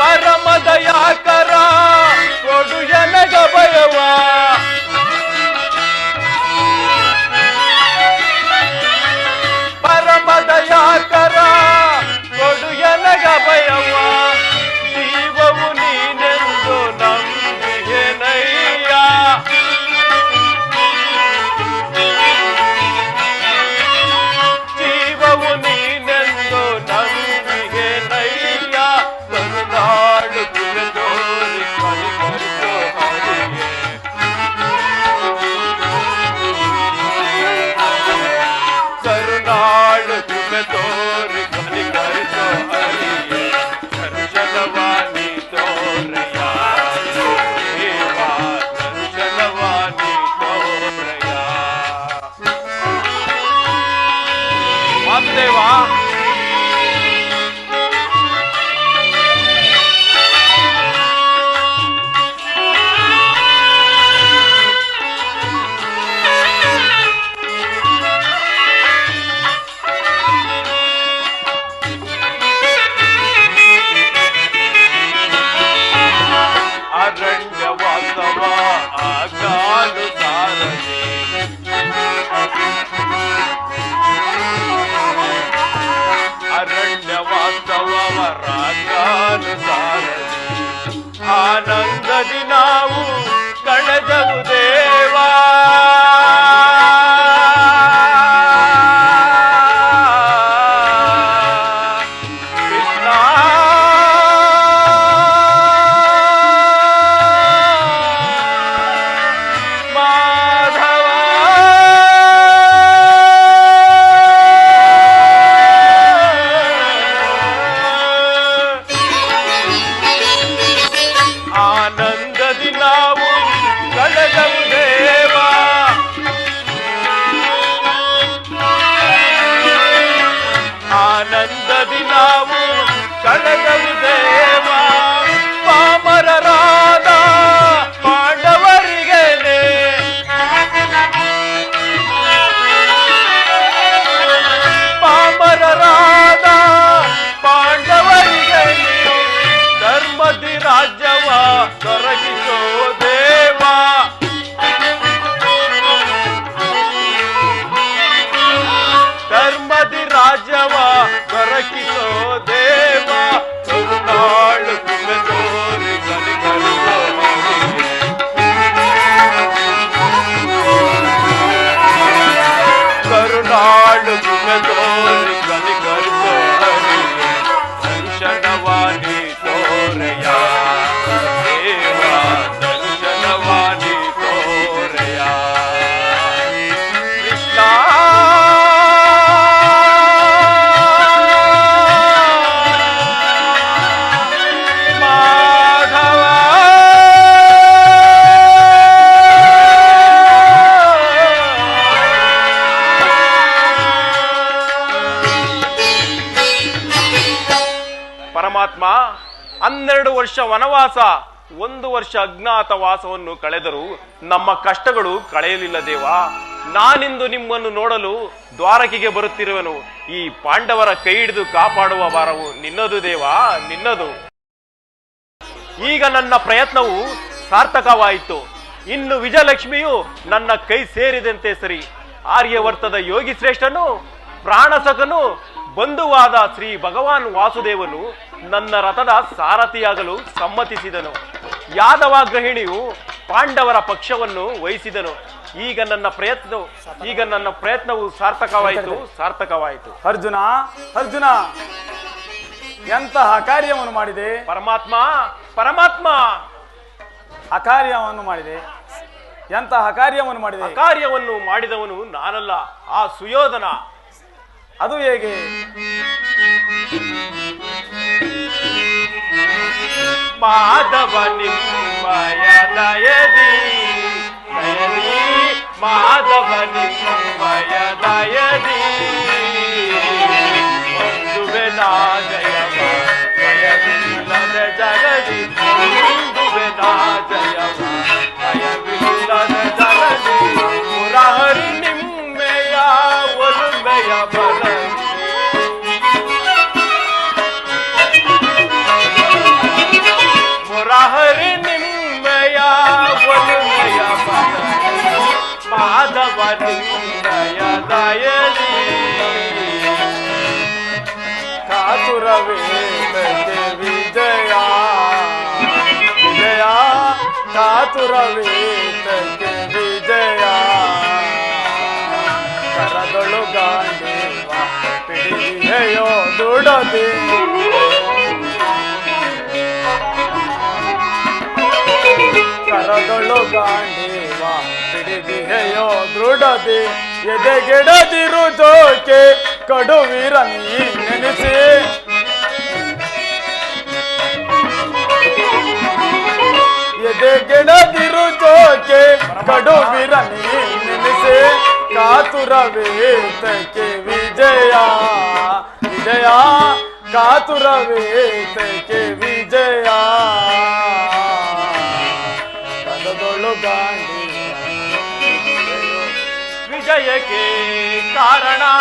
పరమదయాక ಪರಮಾತ್ಮ ಹನ್ನೆರಡು ವರ್ಷ ವನವಾಸ, ಒಂದು ವರ್ಷ ಅಜ್ಞಾತ ವಾಸವನ್ನು ಕಳೆದರೂ ನಮ್ಮ ಕಷ್ಟಗಳು ಕಳೆಯಲಿಲ್ಲ ದೇವಾ. ನಾನಿಂದು ನಿಮ್ಮನ್ನು ನೋಡಲು ದ್ವಾರಕಿಗೆ ಬರುತ್ತಿರುವನು. ಈ ಪಾಂಡವರ ಕೈ ಹಿಡಿದು ಕಾಪಾಡುವ ಭಾರವು ನಿನ್ನದು ದೇವಾ, ನಿನ್ನದು. ಈಗ ನನ್ನ ಪ್ರಯತ್ನವು ಸಾರ್ಥಕವಾಯಿತು. ಇನ್ನು ವಿಜಯಲಕ್ಷ್ಮಿಯು ನನ್ನ ಕೈ ಸೇರಿದಂತೆ ಸರಿ. ಆರ್ಯವರ್ತದ ಯೋಗಿ ಶ್ರೇಷ್ಠನು ಪ್ರಾಣಸಕನು ಬಂಧುವಾದ ಶ್ರೀ ಭಗವಾನ್ ವಾಸುದೇವನು ನನ್ನ ರಥದ ಸಾರಥಿಯಾಗಲು ಸಮ್ಮತಿಸಿದನು. ಯಾದವ ಗೃಹಿಣಿಯು ಪಾಂಡವರ ಪಕ್ಷವನ್ನು ವಹಿಸಿದನು. ಈಗ ನನ್ನ ಪ್ರಯತ್ನ ಈಗ ನನ್ನ ಪ್ರಯತ್ನವು ಸಾರ್ಥಕವಾಯಿತು ಸಾರ್ಥಕವಾಯಿತು. ಅರ್ಜುನ ಅರ್ಜುನ! ಎಂತಹ ಕಾರ್ಯವನ್ನು ಮಾಡಿದೆ? ಪರಮಾತ್ಮ ಪರಮಾತ್ಮ! ಅಕಾರ್ಯವನ್ನು ಮಾಡಿದೆ. ಎಂತಹ ಕಾರ್ಯವನ್ನು ಮಾಡಿದೆ? ಕಾರ್ಯವನ್ನು ಮಾಡಿದವನು ನಾನಲ್ಲ ಆ ಸುಯೋಧನ. ಅದು ಹೇಗೆ ಮಾಧವ ನಿಮ್ಮಯ ದಯದಿ ದಯದಿ ಮಾಧವ ನಿಮ್ಮಯ రవేదతే విజయా విజయా కాతురవేదతే విజయా కరదొಳು ಗಾಂಡೀವ ಪಿಡಿಯೋ ದುಡದೆ ಕರದೊಳು ಗಾಂಡೀವ ಪಿಡಿದಿಯೋ ದೃಢದೆ ಎದೆಗೆಡದಿರುವುದೋಕೆ ಕಡುವಿರ ನೀ ನೆನೆಸಿ गेड़ा दिरु जो के कड़ो बिरानी मिल से कातुरवे तके विजया। विजया, कातुरवे के विजया। कद दोलो विजय के कारणा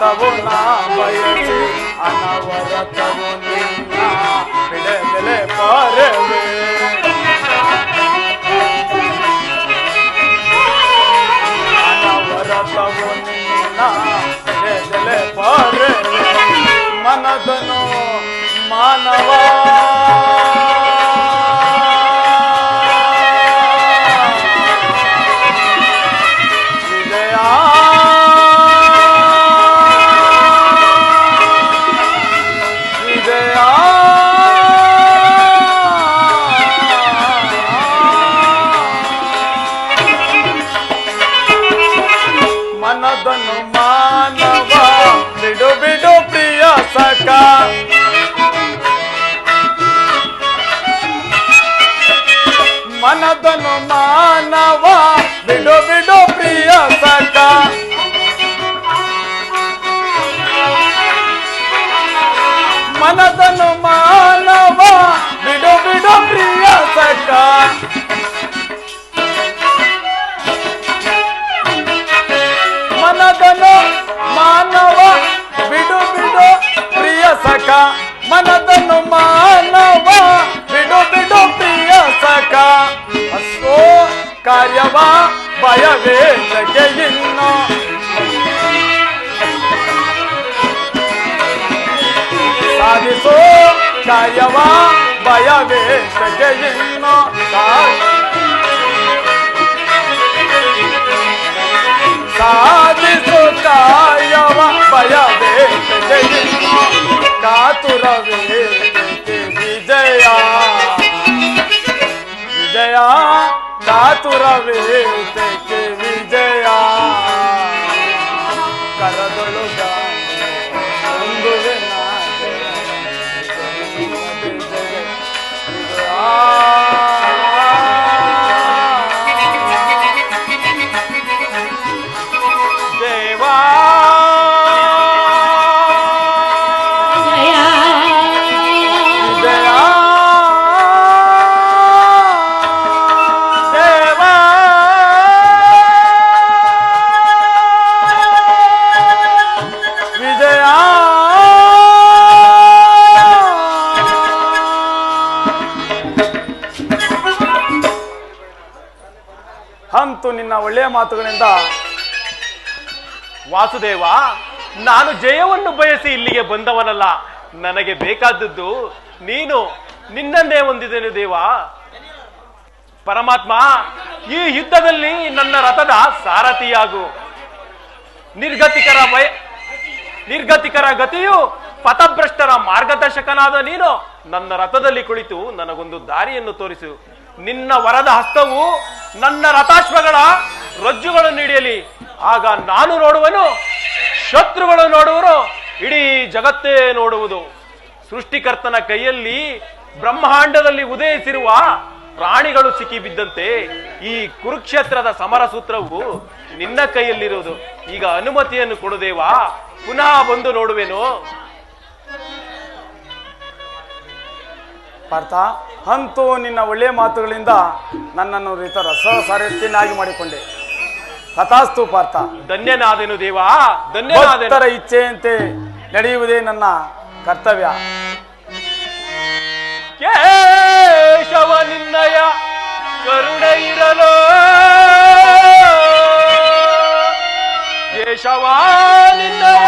ಅನಾವರತವು ನಾ ಬಯಸಿ ಅನವರತವು ನಿನ್ನ ಬಿಡದಲೆ ಪಾರವೇ ಭಯವೇತಕ್ಕೆ ಇನ್ನು ಕಾಯ ಸಾಧಿಸು ಕಾಯವ ಭಯವೇತಕ್ಕೆ ಇನ್ನು ಕಾತುರವೇತಕ್ಕೆ ವಿಜಯ ವಿಜಯ ಕಾತುರವೇತಕ್ಕೆ ಹಂತು ನಿನ್ನ ಒಳ್ಳೆಯ ಮಾತುಗಳಿಂದ, ವಾಸುದೇವ, ನಾನು ಜಯವನ್ನು ಬಯಸಿ ಇಲ್ಲಿಗೆ ಬಂದವನಲ್ಲ. ನನಗೆ ಬೇಕಾದದ್ದು ನೀನು ನಿನ್ನನ್ನೇ ಹೊಂದಿದ್ದೇನೆ ದೇವ. ಪರಮಾತ್ಮ, ಈ ಯುದ್ಧದಲ್ಲಿ ನನ್ನ ರಥದ ಸಾರಥಿಯಾಗು. ನಿರ್ಗತಿಕರ ಭಯ ನಿರ್ಗತಿಕರ ಗತಿಯು ಪಥಭ್ರಷ್ಟರ ಮಾರ್ಗದರ್ಶಕನಾದ ನೀನು ನನ್ನ ರಥದಲ್ಲಿ ಕುಳಿತು ನನಗೊಂದು ದಾರಿಯನ್ನು ತೋರಿಸು. ನಿನ್ನ ವರದ ಹಸ್ತವು ನನ್ನ ರಥಾಶ್ವಗಳ ರಜ್ಜುಗಳನ್ನು ಹಿಡಿಯಲಿ. ಆಗ ನಾನು ನೋಡುವನು, ಶತ್ರುಗಳು ನೋಡುವರು, ಇಡೀ ಜಗತ್ತೇ ನೋಡುವುದು. ಸೃಷ್ಟಿಕರ್ತನ ಕೈಯಲ್ಲಿ ಬ್ರಹ್ಮಾಂಡದಲ್ಲಿ ಉದಯಿಸಿರುವ ಪ್ರಾಣಿಗಳು ಸಿಕ್ಕಿಬಿದ್ದಂತೆ ಈ ಕುರುಕ್ಷೇತ್ರದ ಸಮರ ಸೂತ್ರವು ನಿನ್ನ ಕೈಯಲ್ಲಿರುವುದು. ಈಗ ಅನುಮತಿಯನ್ನು ಕೊಡುದೇವಾ ಪುನಃ ಬಂದು ನೋಡುವೆನು. ಪಾರ್ಥ ಅಂತೂ ನಿನ್ನ ಒಳ್ಳೆಯ ಮಾತುಗಳಿಂದ ನನ್ನನ್ನು ರೀತ ರಸ ಸಾರಥ್ಯನಾಗಿ ಮಾಡಿಕೊಂಡೆ. ತಥಾಸ್ತು ಪಾರ್ಥ. ಧನ್ಯನಾದೆನು ದೇವಾ ಧನ್ಯನಾದೆನು. ಭಕ್ತರ ಇಚ್ಛೆಯಂತೆ ನಡೆಯುವುದೇ ನನ್ನ ಕರ್ತವ್ಯ. ಕೇಶವ ನಿನ್ನಯ ಕರುಣೆ ಇರಲು. ಕೇಶವ ನಿನ್ನಯ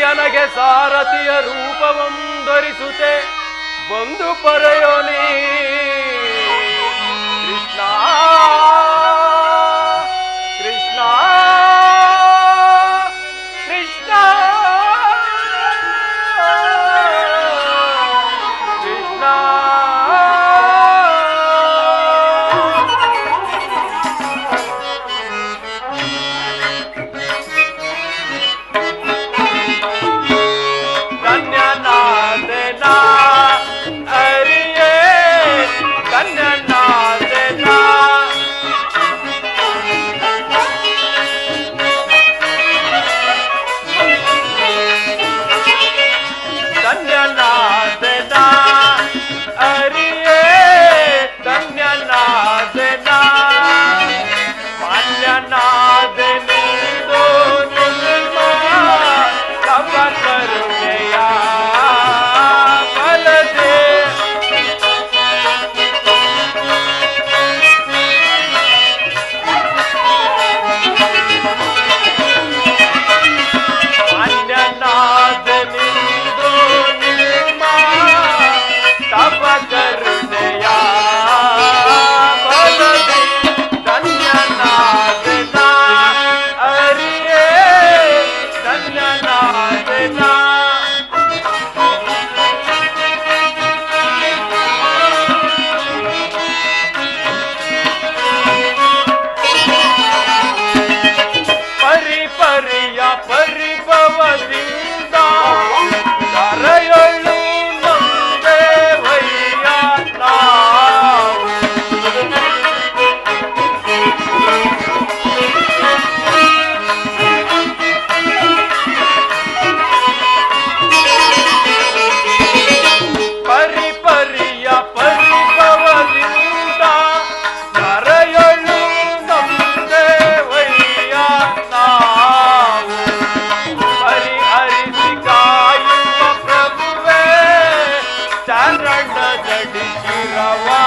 ನನಗೆ ಸಾರಥಿಯ ರೂಪವೊಂದರಿಸುತ್ತೆ ಬಂದು ಪರೆಯೋ ನೀ. ಕೃಷ್ಣ. Кирова.